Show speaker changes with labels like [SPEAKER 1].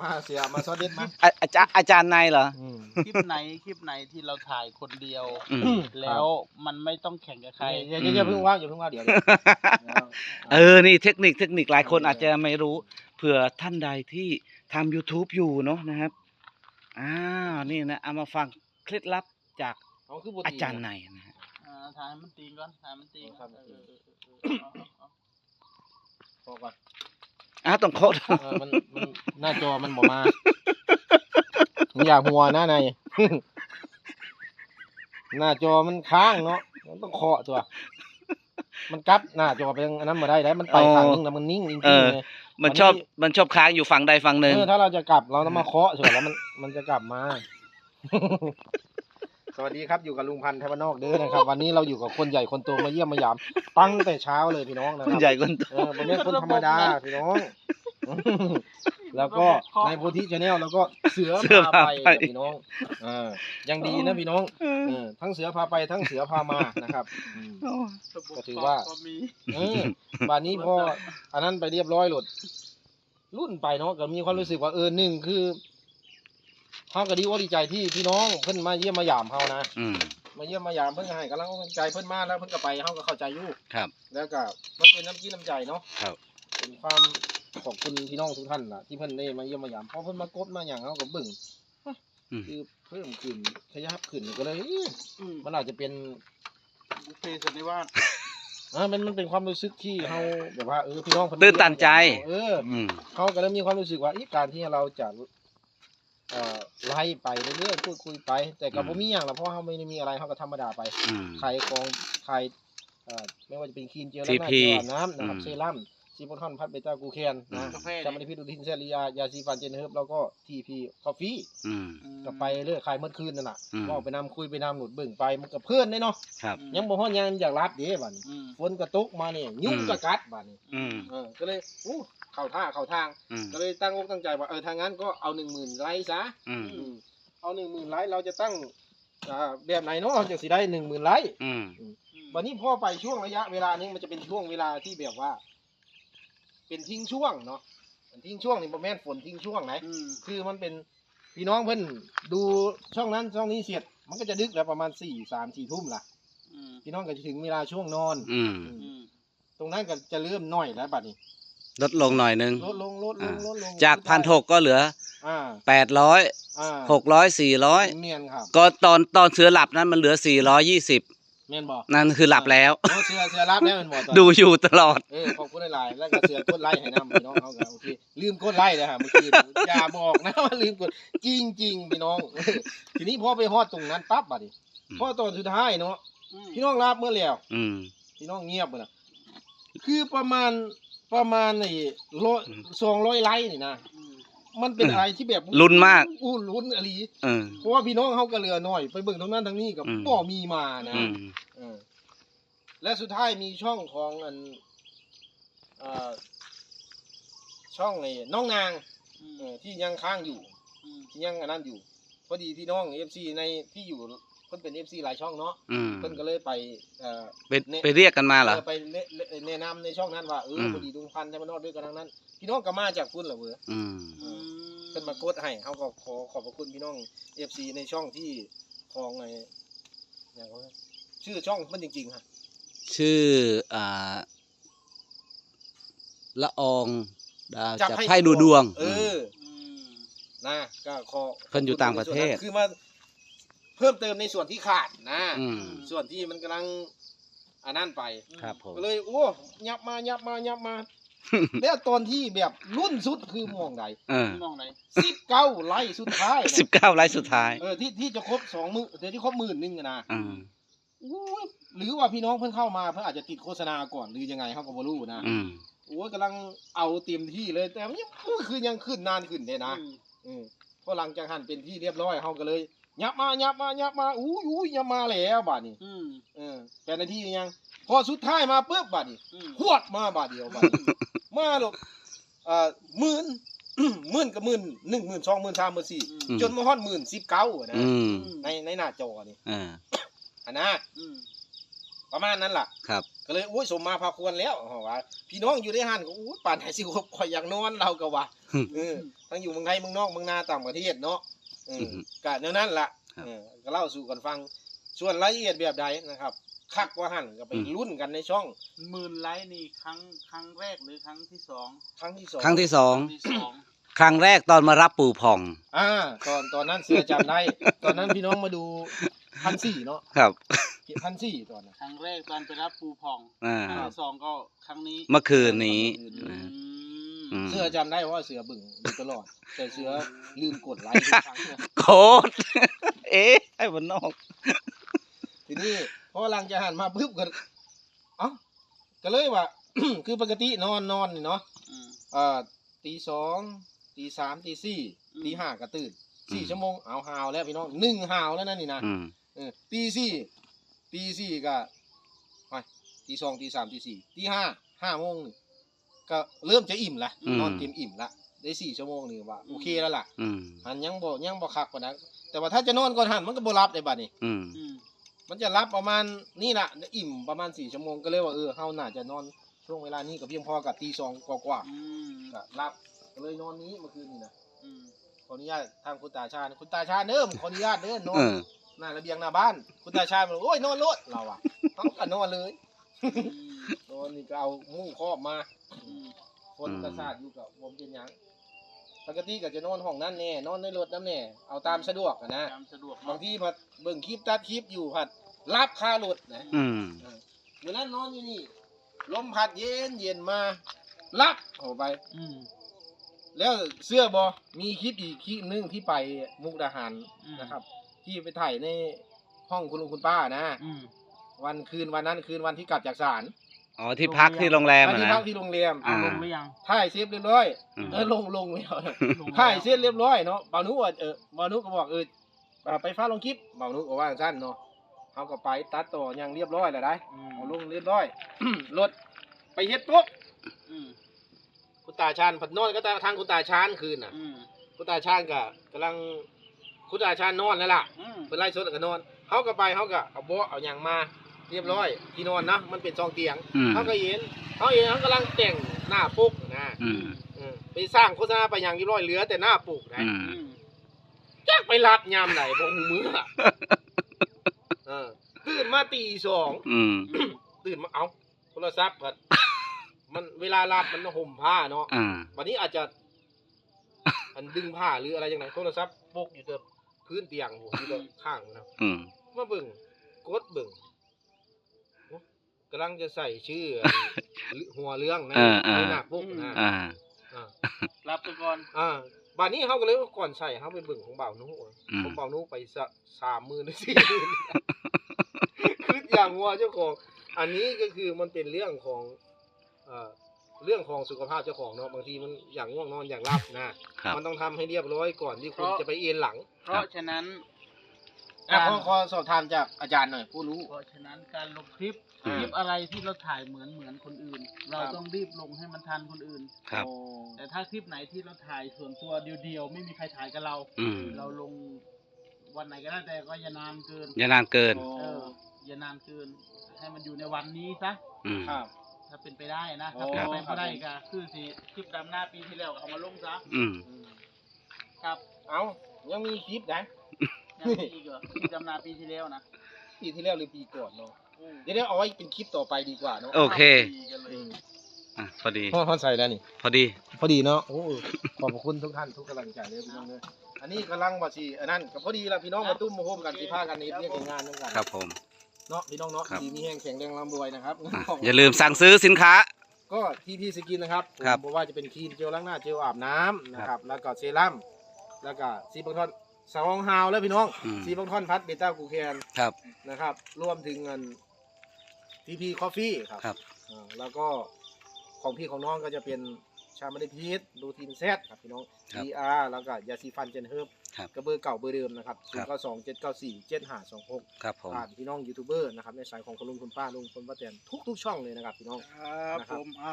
[SPEAKER 1] มาเสียมาซอสเด็ดมา
[SPEAKER 2] อาอาจารย์อาจารย์นายเหรอ
[SPEAKER 1] อืม
[SPEAKER 3] คลิปไหนคลิปไหนที่เราถ่ายคนเดียว
[SPEAKER 2] อืม
[SPEAKER 3] แล้วมันไม่ต้องแข่งกับใคร
[SPEAKER 1] อย่าอย่าอย่าเพิ่งว่าอย่าเพิ่งว่าเดี๋ยวเดี๋ยว
[SPEAKER 2] เออ นี่เทคนิคเทคนิคหลายคนอาจจะไม่รู้ เผื่อท่านใดที่ทำ YouTube อยู่เนาะนะครับ อ้าว นี่นะ เอามาฟังเคล็ดลับจาก
[SPEAKER 1] เอาคือบ่
[SPEAKER 2] อา
[SPEAKER 1] ตี
[SPEAKER 2] จารย์นายนะฮะ
[SPEAKER 3] อ่าถ่ายให้มันตีก่อนถ่ายให้มันตีก่อน
[SPEAKER 1] ครับ
[SPEAKER 3] เออเออเออเอาเอาเอา
[SPEAKER 1] พอก่อน
[SPEAKER 2] อ้าวต้องโคตร
[SPEAKER 1] เออมันมันหน้าจอมันบ่มามึงอย่าหัวหน้าใน หน้าจอมันค้างเนาะมันต้องเคาะตัว มันกลับหน้าจอไปทางอันนั้นมาได้ได้มันไปทางนึงแล้วมันนิ่งจริง
[SPEAKER 2] เอ
[SPEAKER 1] ๆ
[SPEAKER 2] อ
[SPEAKER 1] เลย
[SPEAKER 2] มันชอบมันชอบค้างอยู่ฝั่งใดฝั่งหนึ่ง
[SPEAKER 1] เออถ้าเราจะกลับเราต้องมาเคาะส่วนแล้วมันมันจะกลับมาสวัสดีครับอยู่กับลุงพันธ์ไทยบ้านนอกเด้อนะครับ วันนี้เราอยู่กับคนใหญ่คนโตมาเยี่ยมมายามตั้งแต่เช้าเลยพี่น้องนะค
[SPEAKER 2] คุ
[SPEAKER 1] รั
[SPEAKER 2] ณ
[SPEAKER 1] บ
[SPEAKER 2] ใหญ่คนโต
[SPEAKER 1] เออเป็นเรื่องคนธรรมดาพี่น้อง แล้วก็ในโพธิชาแนลแล้วก็เสือพาไปพี่น้องเออยังดีนะพี่น้องเออทั้งเสือพาไปทั้งเสือพามานะครับอืม
[SPEAKER 3] ระบบ
[SPEAKER 1] ก็ถือว่า
[SPEAKER 3] ก็มี
[SPEAKER 1] เออบ้านนี้พออันนั้นไปเรียบร้อยหลด รุ่นไปเนาะก็มีความรู้สึกว่าเออหนึ่งคือเฮาก็ดีว่าดีใจที่พี่น้องเพิ่นมาเยี่ยมมายามเฮานะ
[SPEAKER 2] อืม
[SPEAKER 1] มาเยี่ยมมายามเพิ่นก็ให้กำลังใจเพิ่นมาแล้วเพิ่นก็ไปเฮาก็เข้าใจอยู่
[SPEAKER 2] ครับ
[SPEAKER 1] แล้วก็มันเป็นน้ำกินน้ำใจเนาะ
[SPEAKER 2] ครับ
[SPEAKER 1] เป็นความ ขอบคุณพี่น้องทุกท่านล่ะที่เพิ่นได้มาเยี่ยมมายามพอเพิ่นมากดมาอย่างเฮาก็เบิ่ง
[SPEAKER 2] อืม
[SPEAKER 1] คือเพิ่มขึ้นขยับขึ้นก็เลยเอ๊ะ
[SPEAKER 3] อืม
[SPEAKER 1] มันอาจจะเป็น
[SPEAKER 3] บุฟเฟ่ต์สันนิวาส
[SPEAKER 1] อ่ามันมันเป็นความรู้สึกที่เฮาแบบว่าเออพี่น้องเพิ่
[SPEAKER 2] ตื่นตันใจ
[SPEAKER 1] เออ
[SPEAKER 2] อืม
[SPEAKER 1] เขาก็เลยมีความรู้สึกว่าอีการที่เราจะเอ่อไล่ไปเรื่อยๆพูดคุยไป แต่ก็
[SPEAKER 2] อืม
[SPEAKER 1] บ่มีอย่างละเพราะเขาไม่ได้มีอะไรเขาก็ธรรมดาไป
[SPEAKER 2] อืม
[SPEAKER 1] ขายของขายเอ่อไม่ว่าจะเป็นครีมเจลล้างหน้า
[SPEAKER 2] TP
[SPEAKER 1] เจลอาบน้ำนะครับ
[SPEAKER 2] อืม
[SPEAKER 1] เซรั่ม ซีโบทอนพัดเบต้ากูแคน
[SPEAKER 2] อื
[SPEAKER 1] นะ
[SPEAKER 2] ม
[SPEAKER 3] กาแฟ
[SPEAKER 1] จำไม่ได้พิษดูทินเซรียายาซีฟันเจนเฮิร์บแล้วก็ทีพีคอฟฟี่
[SPEAKER 2] อืม
[SPEAKER 1] ก็ไปเรื่อยขายเมื่อคืนนั่นน่ะ
[SPEAKER 2] อืม
[SPEAKER 1] ก็ไปนำคุยไปนำหนุดเบิ่งไปมันกับเพื่อนได้เนาะ
[SPEAKER 2] ครับ
[SPEAKER 1] ยังบ่ฮอดยังอยากรับเด้บัดนี้
[SPEAKER 3] อืม
[SPEAKER 1] ฝนกระตกมาเนี่ยยุ่ง
[SPEAKER 2] อืม
[SPEAKER 1] กระกัดบัดนี้
[SPEAKER 2] อืม
[SPEAKER 1] เออก็เลยอู้เข้าท่าเข้าทาง
[SPEAKER 2] อืม
[SPEAKER 1] ก็เลยตั้งอกตั้งใจว่าเออทางนั้นก็เอาหนึ่งหมื่นไลค์ซะ
[SPEAKER 2] อืม
[SPEAKER 1] อืมเอาหนึ่งหมื่นไลค์เราจะตั้งอ่าแบบไหนเนาะเราจะสิได้หนึ่งหมื่นไลค์
[SPEAKER 2] อืม
[SPEAKER 1] วันนี้พ่อไปช่วงระยะเวลานี้มันจะเป็นช่วงเวลาที่แบบว่า เป็นทิ้งช่วงเนาะเป็นทิ้งช่วงนี่ประแม่นฝนทิ้งช่วงไหน
[SPEAKER 3] อืม
[SPEAKER 1] คือมันเป็นพี่น้องเพิ่นดูช่องนั้นช่องนี้เสร็จมันก็จะดึกแล้วประมาณสี่สามสี่ทุ่มล่ะ
[SPEAKER 3] อืม
[SPEAKER 1] พี่น้องก็จะถึงเวลาช่วงนอน
[SPEAKER 2] อืม
[SPEAKER 3] อืม
[SPEAKER 1] ตรงนั้นก็จะเริ่มน้อยแล้วบัดนี้
[SPEAKER 2] ลดลงหน่อยนึง
[SPEAKER 1] ลดลงลดลงลดลง
[SPEAKER 2] จากพันหกก็เหลือ
[SPEAKER 1] อ่า
[SPEAKER 2] แปดร้อย
[SPEAKER 1] อ่า
[SPEAKER 2] หกร้อยสี่ร้อย
[SPEAKER 1] เมียนครับ
[SPEAKER 2] ก็ตอนตอนเสือหลับนั้นมันเหลือสี่ร้อยี่สิบ
[SPEAKER 1] เมียนบอก
[SPEAKER 2] นั่นคือหลับแล้ว
[SPEAKER 1] โอ้เสือเสือรับแล้วแมันบอกตอน
[SPEAKER 2] ดูอยู่ตลอด
[SPEAKER 1] เออขอบคุณหลายๆแล้วก็เสือกดไลค์ให้นำพี่น้องเขากันโอเคลืมกดไลค์เลยฮะเมื่อกี้อย่าบอกนะว่าลืมกดจริงจริงๆพี่น้องเออทีนี้พอไปฮอดตรงนั้นปั๊บบัดนี้
[SPEAKER 2] อืม
[SPEAKER 1] พอตอนสุดท้ายเนาะ
[SPEAKER 3] อืม
[SPEAKER 1] พี่น้องรับเมื่อแล้ว
[SPEAKER 2] อืม
[SPEAKER 1] พี่น้องเงียบเลยนะคือประมาณประมาณไอ้ร้อย
[SPEAKER 2] อืม
[SPEAKER 1] สองร้อยไลค์นี่นะ
[SPEAKER 3] อื ม
[SPEAKER 1] มันเป็นอะไรที่แบบ
[SPEAKER 2] ลุ้นมาก
[SPEAKER 1] อู้ลุ้นอะไร
[SPEAKER 2] เออ
[SPEAKER 1] เพราะว่าพี่น้องเขาก็เหลือน้อย ไปเบิ่งตรงนั้นทางนี้กับ
[SPEAKER 2] อืม
[SPEAKER 1] บ่มีมานะ
[SPEAKER 2] อืม
[SPEAKER 1] เออและสุดท้ายมีช่องของอันเอ่อช่องไอ้น้องนาง
[SPEAKER 3] อื
[SPEAKER 1] เอ
[SPEAKER 3] ม
[SPEAKER 1] อที่ยังค้างอยู่
[SPEAKER 3] อืม
[SPEAKER 1] ที่ยังอันนั้นอยู่ พอดีพี่น้องเอฟซีในที่อยู่เพิ่นเป็นเอฟซีหลายช่องเนาะ
[SPEAKER 2] อืม
[SPEAKER 1] เพิ่นก็เลยไปเอ่อ
[SPEAKER 2] ไปไปเรียกกันมาเหรอ
[SPEAKER 1] เออไปแนะแนะนำในช่องนั้นว่าเออ
[SPEAKER 2] อืม
[SPEAKER 1] พอดีดุงพันธ์จะมานอดด้วยกันทั้งนั้น พี่น้องก็มาจากพุ่นเหรอเว้ย
[SPEAKER 2] อืม
[SPEAKER 3] อืม
[SPEAKER 1] เพิ่นมากดให้เขาก็ขอขอบพระคุณพี่น้องเอฟซีในช่องที่ของไอ้อย่างว่าชื่อช่องมันจริงๆฮะ
[SPEAKER 2] ชื่ออ่าละอองดาวจากไพ่ดูดวง
[SPEAKER 1] เออ
[SPEAKER 3] อืม
[SPEAKER 1] นะก็ขอ
[SPEAKER 2] เพิ่นอยู่ต่างประเทศ
[SPEAKER 1] คือมาเพิ่มเติมในส่วนที่ขาดนะ
[SPEAKER 2] อืม
[SPEAKER 1] ส่วนที่มันกำลัง อันนั้นไป
[SPEAKER 2] ครับผม
[SPEAKER 1] ก็เลยโอ้ยับมายับมายับมา แล้วตอนที่แบบรุ่นสุดคือมองไหน
[SPEAKER 2] เออ
[SPEAKER 3] มองไหน
[SPEAKER 1] สิบเก้าไล่สุดท้ายนะ
[SPEAKER 2] สิบเก้าไลฟ์สุดท้าย
[SPEAKER 1] เออที่ที่จะครบสองมือเดี๋ยวที่ครบหมื่นหนึงอะนะ
[SPEAKER 2] อืม
[SPEAKER 1] อู้ยหรือว่าพี่น้องเพิ่งเข้ามาเพิ่งอาจจะติดโฆษณาก่อนหรือยังไงเขาก็บ่รู้นะ
[SPEAKER 2] อืม
[SPEAKER 1] โอ้ยกำลังเอาเต็มที่เลยแต่มันยังอู้คือยังขึ้นนานขึ้นเลยนะ
[SPEAKER 3] อืม
[SPEAKER 1] อืม พอหลังจากหันเป็นที่เรียบร้อยเขาก็เลยยับมายับมายับมาอู้ยอู้ยยับมาแล้วบาดนี้
[SPEAKER 3] อืม
[SPEAKER 1] เออแปดนาทียัง พอสุดท้ายมาปุ๊บบาดนี้
[SPEAKER 3] อืม
[SPEAKER 1] หวดมาบาดเดียวบาดนี้มาหรอกเอ่อหมื่นหมื่นกับหมื่นหนึ่งหมื่นสองหมื่นสามหมื่นสี่
[SPEAKER 3] อืม
[SPEAKER 1] จนมาฮอดหมื่นสิบเก้านะ
[SPEAKER 2] อืม
[SPEAKER 1] ในในหน้าจอนี่
[SPEAKER 2] เออ
[SPEAKER 1] อันนะ
[SPEAKER 3] อืม
[SPEAKER 1] ปประมาณนั้นล่ะ
[SPEAKER 2] ครับ
[SPEAKER 1] ก็เลยอุ้ยสมมาพาควรแล้วเขาว่าพี่น้องอยู่ในห้านก็อู้ป่านไหนสิครบข่อยอยากนอนเราก็ว่า
[SPEAKER 2] ฮึ
[SPEAKER 1] เออทั้งอยู่เมืองไทยเมืองนอกเมืองนาต่างประเทศเนาะเออ
[SPEAKER 2] อือฮึ
[SPEAKER 1] กะแนวนั้นล่ะ
[SPEAKER 2] ครับ
[SPEAKER 1] เออก็เล่าสู่กันฟัง ส่วนรายละเอียดแบบใดนะครับคักว่าหั่นก็ไป
[SPEAKER 2] อืม
[SPEAKER 1] รุ่นกันในช่อง
[SPEAKER 3] หมื่นไลค์นี่ครั้งครั้งแรกหรือครั้งที่สอง
[SPEAKER 1] ครั้งที่สอง
[SPEAKER 2] ครั้งที่สอง
[SPEAKER 3] ครั้งที่สอง
[SPEAKER 2] ครั้งแรกตอนมารับปู่ผ่อง
[SPEAKER 1] อ่า ตอนตอนนั้นเสือจำได้ ตอนนั้นพี่น้องมาดูพันสี่เนาะ
[SPEAKER 2] ครับ
[SPEAKER 1] พันสี่ตอนนั้น
[SPEAKER 3] ครั้งแรกตอนไปรับปูผ่อง
[SPEAKER 2] อ่า
[SPEAKER 3] ครั้งที่สองก็ครั้งนี้
[SPEAKER 2] เมื่อคืนนี้
[SPEAKER 3] อื
[SPEAKER 2] นะ
[SPEAKER 3] ม
[SPEAKER 2] อืม
[SPEAKER 1] เสือจำได้ว่าเสือบึ่งอยู่ตลอด แต่เสือลืมกดไลค์ทุกครั้งเนี่ย
[SPEAKER 2] โคตร เอ๊ะไอ้บนนอก
[SPEAKER 1] ทีนี้พอหลังจากหันมาปุ๊บก็เอ้าก็เลยว่า คือปกตินอนนอนนี่เนาะ
[SPEAKER 3] อืม
[SPEAKER 1] เอ่อตีสองตีสามตีสี่
[SPEAKER 3] อืม
[SPEAKER 1] ตีห้าก็ตื่นสี่
[SPEAKER 2] อืม
[SPEAKER 1] ชั่วโมงเอาหาวแล้วพี่น้องหนึ่งหาวแล้วนั่นนี่นะ
[SPEAKER 2] อืม
[SPEAKER 1] เออตีสี่ ตีสี่ก็ไปตีสองตีสามตีสี่ตีห้าห้าโมงนี่ก็เริ่มจะอิ่มละนอนเต็มอิ่มละได้สี่ชั่วโมงนี่ว่าโอเคแล้วล่ะ
[SPEAKER 2] อืม
[SPEAKER 1] หันยังบ่ยังบ่คักกว่านั้นแต่ว่าถ้าจะนอนก่อนหันมันก็บ่รับได้บัดนี้
[SPEAKER 2] อืม
[SPEAKER 3] อืม
[SPEAKER 1] มันจะรับประมาณนี่แหละอิ่มประมาณสี่ชั่วโมงก็เลยว่าเออเฮาน่าจะนอนช่วงเวลานี้ก็เพียงพอกับตีสองกว่า
[SPEAKER 3] อืม
[SPEAKER 1] ๆก็รับก็เลยนอนนี้เมื่อคืนนี่นะ
[SPEAKER 3] อืม
[SPEAKER 1] ขออนุญาตทางคุณตาชาญคุณตาชาญเด้อขออนุญาตเด้อนอ
[SPEAKER 2] เอนอ
[SPEAKER 1] หน้าระเบียงหน้าบ้าน คุณตาชาญบอกโอ้ยนอนรถเราอะเขาก็นอนเลย
[SPEAKER 3] อืม
[SPEAKER 1] นอนนี่ก็เอามุ้งครอบมา
[SPEAKER 3] อืม
[SPEAKER 1] คนกระซาดอยู่กับผมเป็นหยังปกติก็จะนอนห้องนั่นแน่นอนในรถน้ำแน่เอาตามสะดวกอะนะ
[SPEAKER 3] ตามสะดวก
[SPEAKER 1] บาง
[SPEAKER 3] เนาะ
[SPEAKER 1] ทีพัดเบิ่งคลิปตัดคลิปอยู่พัดรับค่ารถนะ
[SPEAKER 2] อืม
[SPEAKER 1] เวลานอนอยู่นี่ลมพัดเย็นเย็นมารับเข้าไป
[SPEAKER 3] อืม
[SPEAKER 1] แล้วเสื้อบอมีคลิปอีกคลิปหนึงที่ไปมุกดาหาร
[SPEAKER 3] อืม
[SPEAKER 1] นะครับ ที่ไปถ่ายในห้องคุณลุงคุณป้านะ
[SPEAKER 3] อืม
[SPEAKER 1] วันคืนวันนั้นคืนวันที่กลับจากศาล
[SPEAKER 2] อ๋อที่พักที่โรงแรม
[SPEAKER 1] วัน
[SPEAKER 2] อะ
[SPEAKER 1] ที่
[SPEAKER 2] นะ
[SPEAKER 1] พักที่โรงแรม
[SPEAKER 2] อ่า
[SPEAKER 3] ลงหรือยัง
[SPEAKER 1] ถ่ายเสร็จเรียบร้อย
[SPEAKER 2] อืม
[SPEAKER 1] เออลงลงแล้ว
[SPEAKER 3] ลงแล้ว
[SPEAKER 1] ถ่ายเสร็จเรียบร้อยเนาะบ่าวนุว่าเออบ่าวนุก็บอกเอออ่าไปฟ้าลงคลิปบ่าวนุก็ว่าสั้นเนาะเขาก็ไปตัดต่ออย่างเรียบร้อยแล้วได้
[SPEAKER 3] อืม
[SPEAKER 1] เอาลงเรียบร้อย รถไปเฮ็ดปุ๊บ
[SPEAKER 3] อืม
[SPEAKER 1] คุณตาชาญผัดนอนก็ตาทางคุณตาชาญคืนน่ะ
[SPEAKER 3] อืม
[SPEAKER 1] คุณตาชาญก็กำลัง คุณตาชาญนอนแล้วล่ะ
[SPEAKER 3] อืม
[SPEAKER 1] เป็นไล่สดก็นอนเขาก็ไปเขาก็เอาเบาะเอาอย่างมา เรียบร้อยที่นอนนะมันเป็นซองเตียง
[SPEAKER 2] อืม
[SPEAKER 1] เขาก็เห็นเขาเห็นเขากำลังแต่งหน้าปุกนะ
[SPEAKER 2] อืม
[SPEAKER 1] เออไปสร้างโฆษณาไปอย่างเรียบร้อยเหลือแต่หน้าปุกนะ
[SPEAKER 2] อืม
[SPEAKER 3] อืม
[SPEAKER 1] แจ๊กไปรับยามไหนบงมืออะ เออตื่นมาตีสอง
[SPEAKER 2] อืม
[SPEAKER 1] ตื่นมาเอาโทรศัพท์ผัดมันเวลารับมันห่มผ้าเนาะ
[SPEAKER 2] อ่า
[SPEAKER 1] วันนี้อาจจะ อันดึงผ้าหรืออะไรอย่างไรโทรศัพท์ปกอยู่เติ พื้นเตียงผมอยู่เติข้างนะ
[SPEAKER 2] อืม
[SPEAKER 1] มาเบิ่งกดเบิ่งโอ้กำลังจะใส่ชื่อ หัวเรื่องใน
[SPEAKER 2] อ่าอ่า
[SPEAKER 1] ในหน้าปกนะ
[SPEAKER 2] อ่า
[SPEAKER 1] อ่า
[SPEAKER 3] รับไปก่อน
[SPEAKER 1] อ่าบานนี้เขาก็เลยก่อนใส่เขาไปเบิ่งของเบานุ
[SPEAKER 2] อืม
[SPEAKER 1] ของเบานุไปสะสามหมื่นหรือสี่หมื่นคืออย่างวัวเจ้าของ อันนี้ก็คือมันเป็นเรื่องของ เอ่อ เรื่องของสุขภาพเจ้าของเนาะบางทีมันอย่างง่วงนอนอย่างรับนะ
[SPEAKER 2] ครับ
[SPEAKER 1] มันต้องทำให้เรียบร้อยก่อนที่คุณ
[SPEAKER 3] เพราะ
[SPEAKER 1] จะไปเอ็นหลัง
[SPEAKER 3] เพราะฉะนั้น
[SPEAKER 1] อะขอขอสอบถามจากอาจารย์หน่อยผู้รู้
[SPEAKER 3] เพราะฉะนั้นการลงคลิป
[SPEAKER 2] อืม
[SPEAKER 3] คลิปอะไรที่เราถ่ายเหมือนเหมือนคนอื่น เรา
[SPEAKER 1] ครับ
[SPEAKER 3] ต้องรีบลงให้มันทันคนอื่น
[SPEAKER 2] ครับ
[SPEAKER 1] โอ้
[SPEAKER 3] แต่ถ้าคลิปไหนที่เราถ่ายส่วนตัวเดียวๆไม่มีใครถ่ายกับเรา
[SPEAKER 2] อืม
[SPEAKER 3] เราลงวันไหนก็ได้แต่ก็อย่านานเกิน
[SPEAKER 2] อย่านานเกิน
[SPEAKER 1] โอ้
[SPEAKER 3] เอออย่านานเกิน ให้มันอยู่ในวันนี้ซะ
[SPEAKER 2] อืม
[SPEAKER 1] ครับ
[SPEAKER 3] ถ้าเป็นไปได้นะ
[SPEAKER 1] โอ้
[SPEAKER 3] ถ้าเป็นไป
[SPEAKER 1] ครับ
[SPEAKER 3] ไม่ได้ก็คือสิคลิปดำหน้าปีที่แล้วเอามาลงซะ
[SPEAKER 2] อืม
[SPEAKER 1] อืม
[SPEAKER 3] ครับ
[SPEAKER 1] เอายังมีคลิปนะ
[SPEAKER 3] ยังมีอีกเหรอคลิปดำหน้าปีที่แล้วนะ
[SPEAKER 1] ปีที่แล้วหรือปีก่อนเนาะ
[SPEAKER 3] อืม
[SPEAKER 1] เดี๋ยวเดี๋ยวเอาไว้เป็นคลิปต่อไปดีกว่าเนาะ
[SPEAKER 2] โอเค
[SPEAKER 3] ปีกันเลย
[SPEAKER 1] อืม
[SPEAKER 2] อะพอดี
[SPEAKER 1] พ่อพ่อใส่แล้วนี่
[SPEAKER 2] พอดี
[SPEAKER 1] พอดีเนาะโอ้ขอบพระคุณทุกท่านทุกกำลังใจเลยพี่น้องเลยอันนี้กำลังว่าสิอันนั้นก็พอดีละพี่น้องมาตุ้มมาโฮมกันสิพากันนี่เรียกงานนั่นกัน
[SPEAKER 2] ครับผม
[SPEAKER 1] เนาะพี่น้องเนาะ
[SPEAKER 2] ครับ
[SPEAKER 1] ดีมีแห้งแข็งแรงร่ำรวยนะครับ
[SPEAKER 2] อะอย่าลืมสั่งซื้อสินค้า
[SPEAKER 1] ก็ทีพีสกินนะครับ
[SPEAKER 2] ครับ
[SPEAKER 1] ผมบอกว่าจะเป็นครีมเจลล้างหน้าเจลอาบน้ำนะครับแล้วก็เซรั่มแล้วก็ซีบังทอนสองฮาวแล้วพี่น้อง
[SPEAKER 2] อืม
[SPEAKER 1] ซีบังทอนพัดเบต้ากูแคน
[SPEAKER 2] ครับ
[SPEAKER 1] นะครับรวมถึงเงินทีพีคอฟฟี่ครับ
[SPEAKER 2] ครับ
[SPEAKER 1] อ่าแล้วก็ของพี่ของน้องก็จะเป็นชามาเดพีทดูทีนเซตครับพี่น้อง
[SPEAKER 2] ครับ
[SPEAKER 1] DR แล้วก็ยาสีฟันเจนเฮิร์บ
[SPEAKER 2] ครับ
[SPEAKER 1] กระเบอร์เก่าเบอร์เดิมนะครับ
[SPEAKER 2] ครับ
[SPEAKER 1] 0 9 2 7 9 4 7 5 2 6
[SPEAKER 2] ครับผม
[SPEAKER 1] ผ่านพี่น้องยูทูบเบอร์นะครับในสายของคุณลุงคุณป้าลุงคุณป้าแตนทุกๆช่องเลยนะครับพี่น้อง
[SPEAKER 3] ครับผมอะ